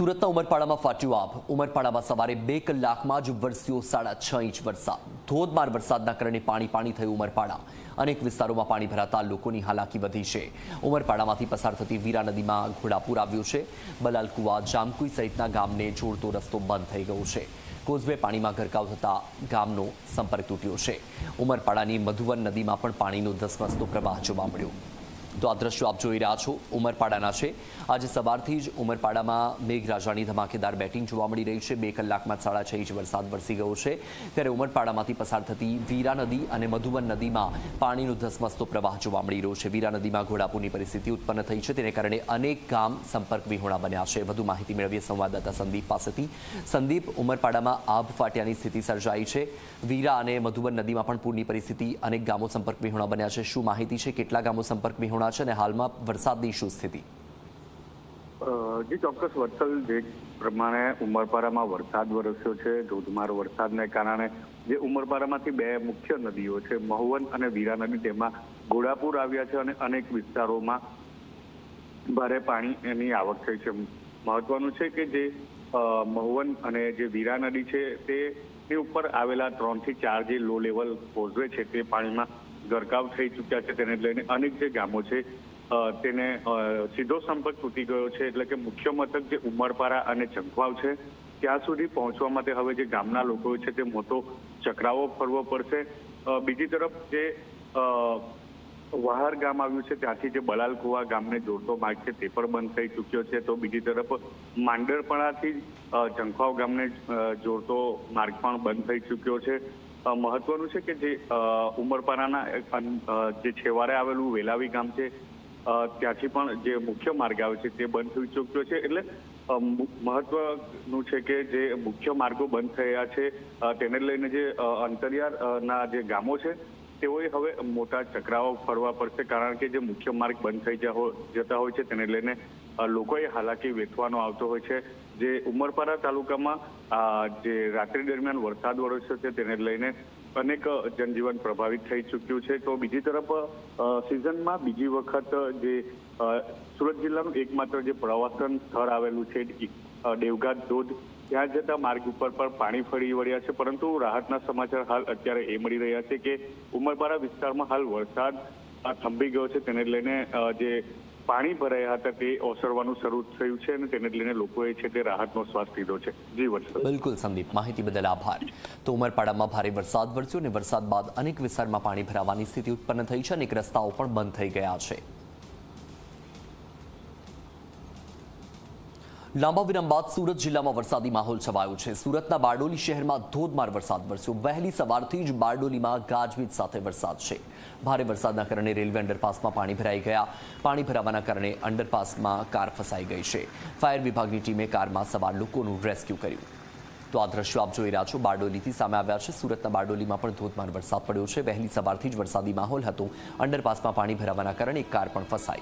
સુરતના ઉમરપાડામાં ફાટ્યું આભ ઉમરપાડામાં સવારે બે કલાકમાં જ વરસ્યો સાડા છ ઇંચ વરસાદ. ધોધમાર વરસાદના કારણે પાણી પાણી થયું ઉમરપાડા. અનેક વિસ્તારોમાં પાણી ભરાતા લોકોની હાલાકી વધી છે. ઉમરપાડામાંથી પસાર થતી વીરા નદીમાં ઘોડાપુર આવ્યું છે. બલાલકુવા, જામકુઈ સહિતના ગામને જોડતો રસ્તો બંધ થઈ ગયો છે. કોઝવે પાણીમાં ગરકાવ થતા ગામનો સંપર્ક તૂટ્યો છે. ઉમરપાડાની મધુવન નદીમાં પણ પાણીનો ધસમસતો પ્રવાહ જોવા મળ્યો. તો આ દ્રશ્યો આપ જોઈ રહ્યા છો. ઉમરપાડાના છે. આજે સવારથી જ ઉમરપાડામાં મેઘરાજાની ધમાકેદાર બેટિંગ જોવા મળી રહી છે. બે કલાકમાં સાડા છ ઇંચ વરસાદ વરસી ગયો છે. ત્યારે ઉમરપાડામાંથી પસાર થતી વીરા નદી અને મધુબન નદીમાં પાણીનો ધસમસતો પ્રવાહ જોવા મળી રહ્યો છે. વીરા નદીમાં ઘોડાપુરની પરિસ્થિતિ ઉત્પન્ન થઈ છે. તેને કારણે અનેક ગામ સંપર્ક વિહોણા બન્યા છે. વધુ માહિતી મેળવીએ સંવાદદાતા સંદીપ પાસેથી. સંદીપ, ઉમરપાડામાં આભ ફાટ્યાની સ્થિતિ સર્જાઈ છે. વીરા અને મધુબન નદીમાં પણ પૂરની પરિસ્થિતિ અનેક ગામો સંપર્ક વિહોણા બન્યા છે. શું માહિતી છે? કેટલા ગામો સંપર્ક વિહોણા છે અને હાલમાં વરસાદની શું સ્થિતિ? જે, ચોક્કસ વત્સલ જે પ્રમાણે ઉમરપારામાં વરસાદ વરસ્યો છે, ધોધમાર વરસાદને કારણે જે ઉમરપારામાંથી બે મુખ્ય નદીઓ છે, મહુવન અને વીરા નદી, તેમાં ઘોડાપુર આવ્યા છે અને અનેક વિસ્તારોમાં ભારે પાણી એની આવક થઈ છે. મહત્વનું છે કે જે મહુવન અને જે વીરા નદી છે, તે ઉપર આવેલા ત્રણથી ચાર જે લો લેવલ પોઝવે છે, તે પાણીમાં ગરકાવ થઈ ચૂક્યા છે તેને લઈને અનેક જે ગામો છે તેને સીધો સંપર્ક તૂટી ગયો છે, એટલે કે મુખ્ય મથક જે ઉમરપારા અને ચંખવાવ છે, ત્યાં સુધી પહોંચવા માટે હવે જે ગામના લોકો છે તે મોટો ચક્રાવો ફરવો પડશે. બીજી તરફ જે વહાર ગામ આવ્યું છે, ત્યાંથી જે બલાલકુવા ગામને જોડતો માર્ગ છે તે પણ બંધ થઈ ચૂક્યો છે. તો બીજી તરફ માંડરપણાથી જંખવાવ ગામને જોડતો માર્ગ પણ બંધ થઈ ચૂક્યો છે. મહત્વનું છે કે જે અ, જે છેવાડે આવેલું વેલાવી ગામ છે ત્યાંથી પણ જે મુખ્ય માર્ગ આવે છે તે બંધ થઈ ચૂક્યો છે. એટલે મહત્વનું છે કે જે મુખ્ય માર્ગો બંધ થયા છે તેને લઈને જે અ, અંતરિયાળ અ, ના જે ગામો છે તેઓએ હવે મોટા ચક્રાઓ ફરવા પડશે કારણ કે જે મુખ્ય માર્ગ બંધ થઈ જતા હોય છે તેને લઈને લોકોએ હાલાકી વેઠવાનો આવતો હોય છે. જે ઉમરપાડા તાલુકામાં જે રાત્રિ દરમિયાન વરસાદ વરસ્યો છે તેને લઈને અનેક જનજીવન પ્રભાવિત થઈ ચૂક્યું છે. તો બીજી તરફ સિઝનમાં બીજી વખત જે સુરત જિલ્લાનું એકમાત્ર જે પ્રવાસન સ્થળ આવેલું છે દેવઘાટ ધોધ, ત્યાં જતા માર્ગ ઉપર પણ પાણી ફરી વળ્યા છે. પરંતુ રાહતના સમાચાર હાલ અત્યારે એ મળી રહ્યા છે કે ઉમરપાડા વિસ્તારમાં હાલ વરસાદ થંભી ગયો છે. તેને લઈને જે પાણી ભરાયા હતા તે ઓસરવાનું શરૂ થયું છે અને તેને લઈને લોકોએ છે તે રાહતનો શ્વાસ લીધો છે. જી વત્સલ બિલકુલ સંદીપ, માહિતી બદલ આભાર. તો ઉમરપાડામાં ભારે વરસાદ વરસ્યો અને વરસાદ બાદ અનેક વિસ્તારમાં પાણી ભરાવાની સ્થિતિ ઉત્પન્ન થઈ છે અનેક રસ્તાઓ પણ બંધ થઈ ગયા છે. લાંબા વિરામ બાદ સુરત જિલ્લામાં વરસાદી માહોલ છવાયો છે. સુરતના બારડોલી શહેરમાં ધોધમાર વરસાદ વરસ્યો. વહેલી સવારથી જ બારડોલીમાં ગાજવીજ સાથે વરસાદ છે. ભારે વરસાદના કારણે રેલવે અંડરપાસમાં પાણી ભરાઈ ગયા. પાણી ભરાવાના કારણે અંડરપાસમાં કાર ફસાઈ ગઈ છે. ફાયર વિભાગની ટીમે કારમાં સવાર લોકોનું રેસ્ક્યુ કર્યું. તો આ દ્રશ્યો આપ જોઈ રહ્યા છો. બારડોલીથી સામે આવ્યા છે. સુરતના બારડોલીમાં પણ ધોધમાર વરસાદ પડ્યો છે. વહેલી સવારથી જ વરસાદી માહોલ હતો. અંડરપાસમાં પાણી ભરાવાના કારણે એક કાર પણ ફસાઈ.